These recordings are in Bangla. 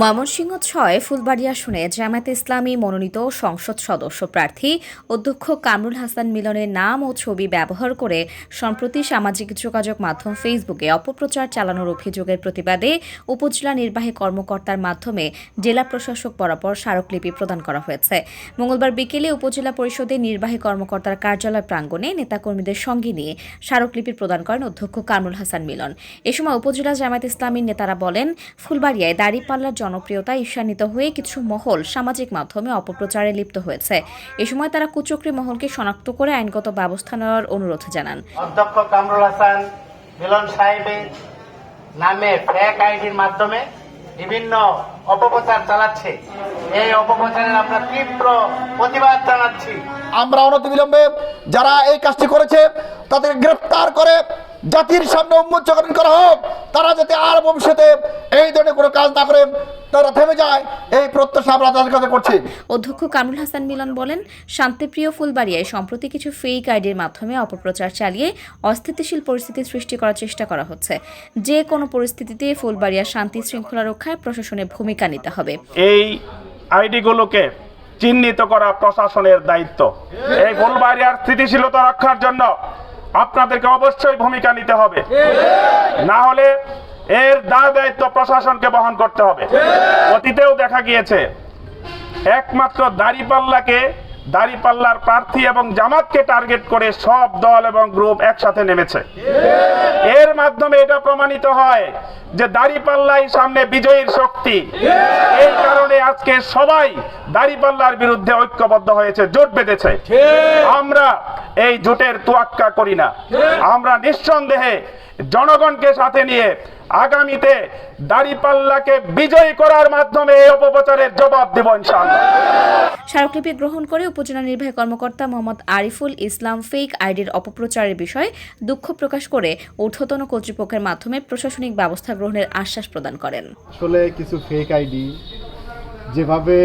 ময়মনসিংহ ছয়, ফুলবাড়িয়া শুনে জামায়াতে ইসলামী মনোনীত সংসদ সদস্য প্রার্থী অধ্যক্ষ কামরুল হাসান মিলনের নাম ও ছবি ব্যবহার করে সম্প্রতি সামাজিক যোগাযোগ মাধ্যম ফেসবুকে অপপ্রচার চালানোর অভিযোগের প্রতিবাদে উপজেলা নির্বাহী কর্মকর্তার মাধ্যমে জেলা প্রশাসক বরাবর স্মারকলিপি প্রদান করা হয়েছে। মঙ্গলবার বিকেলে উপজেলা পরিষদের নির্বাহী কর্মকর্তার কার্যালয় প্রাঙ্গণে নেতাকর্মীদের সঙ্গে নিয়ে স্মারকলিপি প্রদান করেন অধ্যক্ষ কামরুল হাসান মিলন। এ সময় উপজেলা জামায়াত ইসলামীর নেতারা বলেন ফুলবাড়িয়ায় দাড়িপাল্লার জনপ্রিয়তা ঈর্ষান্বিত হয়ে কিছু মহল সামাজিক মাধ্যমে অপপ্রচারে লিপ্ত হয়েছে। এ সময় তারা কুচক্রী মহলকে শনাক্ত করে আইনগত ব্যবস্থা নেওয়ার অনুরোধ জানান। অধ্যক্ষ কামরুল হাসান মিলন সাহেবের নামে ফেক আইডির মাধ্যমে বিভিন্ন অপপ্রচার চালাচ্ছে। এই অপপ্রচারের আমরা তীব্র প্রতিবাদ জানাচ্ছি। আমরা অনতিবিলম্বে যারা এই কাজটি করেছে তাদের গ্রেফতার করে জাতির সামনে উন্মোচন করা হোক তারা যাতে আর ভবিষ্যতে এই ধরনের কোনো কাজ না করে তারা থেমে যায়। এই প্রত্যাশা আমরা তাদের কাছে করছি। অধ্যক্ষ কামরুল হাসান মিলন বলেন শান্তিপ্রিয় ফুলবাড়িয়ায় সম্প্রতি কিছু ফেক আইডির মাধ্যমে অপপ্রচার চালিয়ে অস্থিতিশীল পরিস্থিতি সৃষ্টি করার চেষ্টা করা হচ্ছে। যে কোনো পরিস্থিতিতে ফুলবাড়িয়ার শান্তি শৃঙ্খলা রক্ষায় প্রশাসনের ভূমিকা নিতে হবে। এই আইডিগুলোকে চিহ্নিত করা প্রশাসনের দায়িত্ব। এই ফুলবাড়িয়ার স্থিতিশীলতা রক্ষার জন্য আপনাদেরকে অবশ্যই ভূমিকা নিতে হবে। না হলে এর দায় দায়িত্ব প্রশাসনকে বহন করতে হবে। অতীতেও দেখা গিয়েছে, একমাত্র দাড়িপাল্লাকে দাড়িপাল্লার প্রার্থী এবং জামাতকে টার্গেট করে সব দল এবং গ্রুপ একসাথে নেমেছে। এর মাধ্যমে এটা প্রমাণিত হয় যে দাড়িপাল্লাই সামনে বিজয়ীর শক্তি। এই কারণে আজকে সবাই দাড়িপাল্লার বিরুদ্ধে ঐক্যবদ্ধ হয়েছে জোট বেঁধেছে। আমরা এই জোটের তোয়াক্কা করি না। আমরা নিঃসন্দেহে জনগণকে সাথে নিয়ে আগামীতে দাড়িপাল্লাকে বিজয়ী করার মাধ্যমে এই অপপ্রচারের জবাব দেব ইনশাআল্লাহ। স্মারকলিপি গ্রহণ করে উপজেলা নির্বাহী কর্মকর্তা মোহাম্মদ আরিফুল ইসলাম ফেক আইডির অপপ্রচারের বিষয়ে দুঃখ প্রকাশ করে ঊর্ধ্বতন কর্তৃপক্ষের মাধ্যমে প্রশাসনিক ব্যবস্থা গ্রহণের আশ্বাস প্রদান করেন। আসলে কিছু ফেক আইডি যেভাবে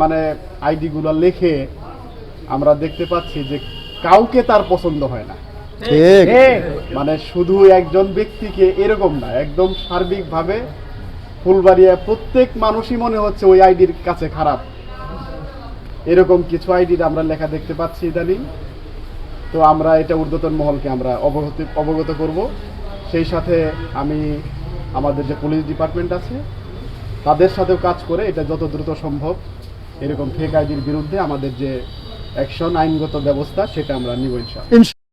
মানে আইডিগুলো লেখে আমরা দেখতে পাচ্ছি যে কাউকে তার পছন্দ হয় না। মানে শুধু একজন ব্যক্তিকে এরকম না একদম সার্বিকভাবে ফুলবাড়িয়া প্রত্যেক মানুষই মনে হচ্ছে ওই আইডির কাছে খারাপ। এরকম কিছু আইডির আমরা লেখা দেখতে পাচ্ছি ইদানিং। তো আমরা এটা ঊর্ধ্বতন মহলকে আমরা অবগত অবগত করব। সেই সাথে আমি আমাদের যে পুলিশ ডিপার্টমেন্ট আছে, তাদের সাথেও কাজ করে এটা যত দ্রুত সম্ভব। এরকম ফেক আইডির বিরুদ্ধে আমাদের যে অ্যাকশন আইনগত ব্যবস্থা, সেটা আমরা নিব ইনশাআল্লাহ।